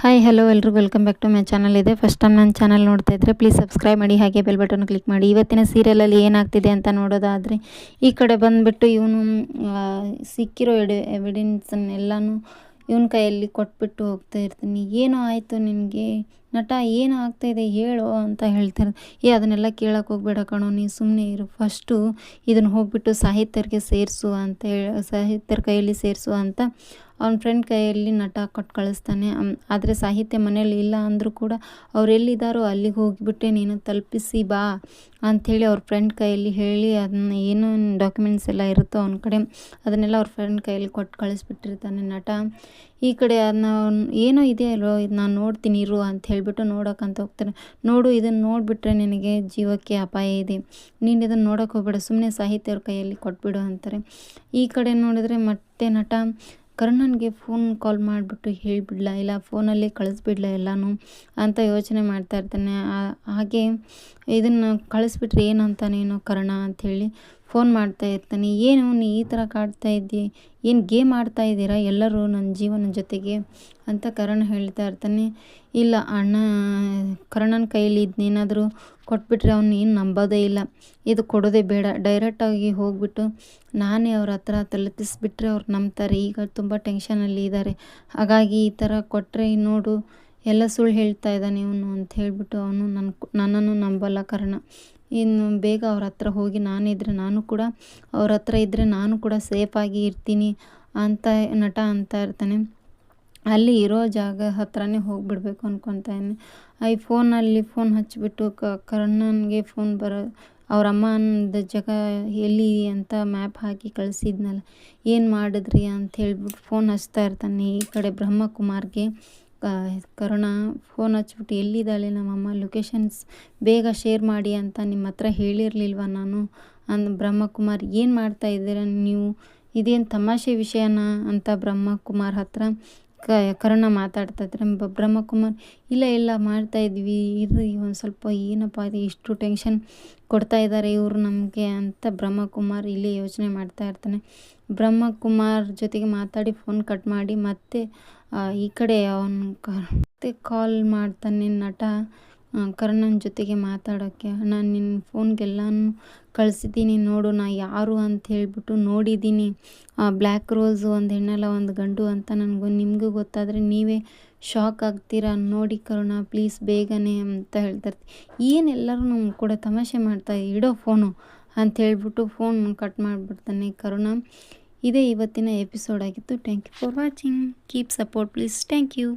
Hi hello ಎಲ್ರಿಗೂ. Welcome back to my channel ಇದೆ. First time ನನ್ನ ಚಾನಲ್ ನೋಡ್ತಾ ಇದ್ದರೆ ಪ್ಲೀಸ್ ಸಬ್ಸ್ಕ್ರೈಬ್ ಮಾಡಿ, ಹಾಗೆ ಬೆಲ್ ಬಟನ್ ಕ್ಲಿಕ್ ಮಾಡಿ. ಇವತ್ತಿನ ಸೀರಿಯಲಲ್ಲಿ ಏನಾಗ್ತಿದೆ ಅಂತ ನೋಡೋದಾದರೆ, ಈ ಕಡೆ ಬಂದುಬಿಟ್ಟು ಇವನು ಸಿಕ್ಕಿರೋ ಎಡೆ ಎವಿಡೆನ್ಸನ್ನೆಲ್ಲನೂ ಇವನ ಕೈಯಲ್ಲಿ ಕೊಟ್ಬಿಟ್ಟು ಹೋಗ್ತಾ ಇರ್ತೀನಿ. ಏನೋ ಆಯಿತು ನಿನಗೆ? ನಟ ಏನು ಆಗ್ತಾಯಿದೆ ಹೇಳು ಅಂತ ಹೇಳ್ತಾರೆ ಏ, ಅದನ್ನೆಲ್ಲ ಕೇಳೋಕೆ ಹೋಗ್ಬೇಡ ಕಣೋ ನೀ ಸುಮ್ಮನೆ ಇರು. ಫಸ್ಟು ಇದನ್ನು ಹೋಗ್ಬಿಟ್ಟು ಸಾಹಿತ್ಯರಿಗೆ ಸೇರಿಸು ಅಂತ ಹೇಳಿ, ಸಾಹಿತ್ಯರ ಕೈಯಲ್ಲಿ ಸೇರಿಸು ಅಂತ ಅವ್ನ ಫ್ರೆಂಡ್ ಕೈಯಲ್ಲಿ ನಟ ಕೊಟ್ಟು ಕಳಿಸ್ತಾನೆ. ಆದರೆ ಸಾಹಿತ್ಯ ಮನೇಲಿ ಇಲ್ಲ ಅಂದರೂ ಕೂಡ ಅವ್ರು ಎಲ್ಲಿದ್ದಾರೋ ಅಲ್ಲಿಗೆ ಹೋಗಿಬಿಟ್ಟೆ, ನೀನು ತಲುಪಿಸಿ ಬಾ ಅಂಥೇಳಿ ಅವ್ರ ಫ್ರೆಂಡ್ ಕೈಯಲ್ಲಿ ಹೇಳಿ ಅದನ್ನ ಏನು ಡಾಕ್ಯುಮೆಂಟ್ಸ್ ಎಲ್ಲ ಇರುತ್ತೋ ಅವ್ನ ಕಡೆ ಅದನ್ನೆಲ್ಲ ಅವ್ರ ಫ್ರೆಂಡ್ ಕೈಯಲ್ಲಿ ಕೊಟ್ಟು ಕಳಿಸ್ಬಿಟ್ಟಿರ್ತಾನೆ ನಟ. ಈ ಕಡೆ ಅದನ್ನ ಏನೋ ಇದೆಯಲ್ಲೋ ಇದು ನಾನು ನೋಡ್ತೀನಿ ಇರು ಅಂತ ಹೇಳಿಬಿಟ್ಟು ನೋಡೋಕ್ಕಂತ ಹೋಗ್ತಾರೆ ನೋಡು ಇದನ್ನು ನೋಡಿಬಿಟ್ರೆ ನಿನಗೆ ಜೀವಕ್ಕೆ ಅಪಾಯ ಇದೆ. ನೀನು ಇದನ್ನು ನೋಡೋಕೆ ಹೋಗ್ಬೇಡ ಸುಮ್ಮನೆ ಸಾಹಿತ್ಯವ್ರ ಕೈಯಲ್ಲಿ ಕೊಟ್ಬಿಡು ಅಂತಾರೆ. ಈ ಕಡೆ ನೋಡಿದ್ರೆ ಮತ್ತೆ ನಟ ಕರ್ಣನ್ಗೆ ಫೋನ್ ಕಾಲ್ ಮಾಡಿಬಿಟ್ಟು ಹೇಳಿಬಿಡ್ಲ, ಇಲ್ಲ ಫೋನಲ್ಲಿ ಕಳಿಸ್ಬಿಡ್ಲ ಎಲ್ಲನೂ ಅಂತ ಯೋಚನೆ ಮಾಡ್ತಾ ಇರ್ತಾನೆ. ಹಾಗೆ ಇದನ್ನು ಕಳಿಸ್ಬಿಟ್ರೆ ಏನಂತಾನೇನು ನೀನು ಕರ್ಣ ಅಂಥೇಳಿ. ಫೋನ್ ಮಾಡ್ತಾ ಇರ್ತಾನೆ, ಏನು ನೀ ಈ ಥರ ಕಾಡ್ತಾ ಇದ್ದೀ? ಏನು ಗೇಮ್ ಆಡ್ತಾ ಇದ್ದೀರಾ ಎಲ್ಲರೂ ನನ್ನ ಜೀವನ ಜೊತೆಗೆ? ಅಂತ ಕರ್ಣ ಹೇಳ್ತಾ ಇರ್ತಾನೆ. ಇಲ್ಲ ಅಣ್ಣ, ಕರ್ಣನ ಕೈಯಲ್ಲಿ ಇದನ್ನೇನಾದರೂ ಕೊಟ್ಬಿಟ್ರೆ ಅವ್ನು ಏನು ನಂಬೋದೇ ಇಲ್ಲ. ಇದು ಕೊಡೋದೇ ಬೇಡ. ಡೈರೆಕ್ಟಾಗಿ ಹೋಗ್ಬಿಟ್ಟು ನಾನೇ ಅವ್ರ ಹತ್ರ ತಲುಪಿಸ್ಬಿಟ್ರೆ ಅವ್ರು ನಂಬ್ತಾರೆ. ಈಗ ತುಂಬ ಟೆನ್ಷನಲ್ಲಿ ಇದ್ದಾರೆ ಹಾಗಾಗಿ ಈ ಥರ ಕೊಟ್ಟರೆ ನೋಡು, ಎಲ್ಲ ಸುಳ್ಳು ಹೇಳ್ತಾ ಇದ್ದಾನೆ ಇವನು ಅಂತ ಹೇಳಿಬಿಟ್ಟು ಅವನು ನನ್ನ ನನ್ನನ್ನು ನಂಬಲ್ಲ ಕಾರಣ. ಇನ್ನು ಬೇಗ ಅವ್ರ ಹತ್ರ ಹೋಗಿ ನಾನಿದ್ರೆ ನಾನು ಕೂಡ ಅವ್ರ ಹತ್ರ ಇದ್ದರೆ ನಾನು ಕೂಡ ಸೇಫಾಗಿ ಇರ್ತೀನಿ ಅಂತ ನಟ ಅಂತ ಇರ್ತಾನೆ. ಅಲ್ಲಿ ಇರೋ ಜಾಗ ಹತ್ರನೇ ಹೋಗಿಬಿಡ್ಬೇಕು ಅನ್ಕೊತಾನೆ ಈ ಫೋನಲ್ಲಿ ಫೋನ್ ಹಚ್ಚಿಬಿಟ್ಟು ಕರ್ಣನ್ಗೆ ಫೋನ್ ಬರೋ ಅವ್ರ ಅಮ್ಮನದ ಜಾಗ ಎಲ್ಲಿ ಅಂತ ಮ್ಯಾಪ್ ಹಾಕಿ ಕಳಿಸಿದ್ನಲ್ಲ, ಏನು ಮಾಡಿದ್ರಿ ಅಂತ ಹೇಳ್ಬಿಟ್ಟು ಫೋನ್ ಹಚ್ತಾ ಇರ್ತಾನೆ ಈ ಕಡೆ ಬ್ರಹ್ಮಕುಮಾರ್ಗೆ. ಕರುಣ ಫೋನ್ ಹಚ್ಬಿಟ್ಟು, ಎಲ್ಲಿದ್ದಾಳೆ ನಮ್ಮಮ್ಮ? ಲೊಕೇಶನ್ಸ್ ಬೇಗ ಶೇರ್ ಮಾಡಿ ಅಂತ ನಿಮ್ಮ ಹತ್ರ ಹೇಳಿರಲಿಲ್ವ ನಾನು? ಅನ್ ಬ್ರಹ್ಮಕುಮಾರ್, ಏನು ಮಾಡ್ತಾ ಇದ್ದೀರ ನೀವು? ಇದೇನು ತಮಾಷೆ ವಿಷಯನಾ? ಅಂತ ಬ್ರಹ್ಮಕುಮಾರ್ ಹತ್ರ ಕ, ಕರುಣ ಮಾತಾಡ್ತಾ ಇದ್ರೆ ಬ್ರಹ್ಮಕುಮಾರ್, ಇಲ್ಲ ಇಲ್ಲ ಮಾಡ್ತಾಯಿದ್ವಿ ಇರ್ರಿ, ಒಂದು ಸ್ವಲ್ಪ ಏನಪ್ಪ ಇದು, ಇಷ್ಟು ಟೆನ್ಷನ್ ಕೊಡ್ತಾ ಇದ್ದಾರೆ ಇವರು ನಮಗೆ ಅಂತ ಬ್ರಹ್ಮಕುಮಾರ್ ಇಲ್ಲಿ ಯೋಚನೆ ಮಾಡ್ತಾ ಇರ್ತಾನೆ. ಬ್ರಹ್ಮಕುಮಾರ್ ಜೊತೆಗೆ ಮಾತಾಡಿ ಫೋನ್ ಕಟ್ ಮಾಡಿ ಮತ್ತೆ ಈ ಕಡೆ ಅವನು ಮತ್ತೆ ಕಾಲ್ ಮಾಡ್ತಾನೆ ನಟ ಕರ್ಣನ ಜೊತೆಗೆ ಮಾತಾಡೋಕ್ಕೆ ನಾನು ನಿನ್ನ ಫೋನ್ಗೆಲ್ಲನೂ ಕಳಿಸಿದ್ದೀನಿ, ನೋಡು, ನಾ ಯಾರು ಅಂತ ಹೇಳಿಬಿಟ್ಟು ನೋಡಿದ್ದೀನಿ. ಬ್ಲ್ಯಾಕ್ ರೋಸು, ಒಂದು ಹೆಣ್ಣಲ್ಲ, ಒಂದು ಗಂಡು ಅಂತ ನನಗೆ, ನಿಮಗೂ ಗೊತ್ತಾದರೆ ನೀವೇ ಶಾಕ್ ಆಗ್ತೀರಾ? ನೋಡಿ ಕರುಣ, ಪ್ಲೀಸ್ ಬೇಗನೆ ಅಂತ ಹೇಳ್ತಾರೆ ಏನೆಲ್ಲರೂ ನಮ್ಗೆ ಕೂಡ ತಮಾಷೆ ಮಾಡ್ತಾ ಇಡೋ ಫೋನು ಅಂತ ಹೇಳ್ಬಿಟ್ಟು ಫೋನ್ ಕಟ್ ಮಾಡಿಬಿಡ್ತಾನೆ ಕರುಣ. ಇದೇ ಇವತ್ತಿನ ಎಪಿಸೋಡ್ ಆಗಿತ್ತು. Thank you for watching keep support please thank you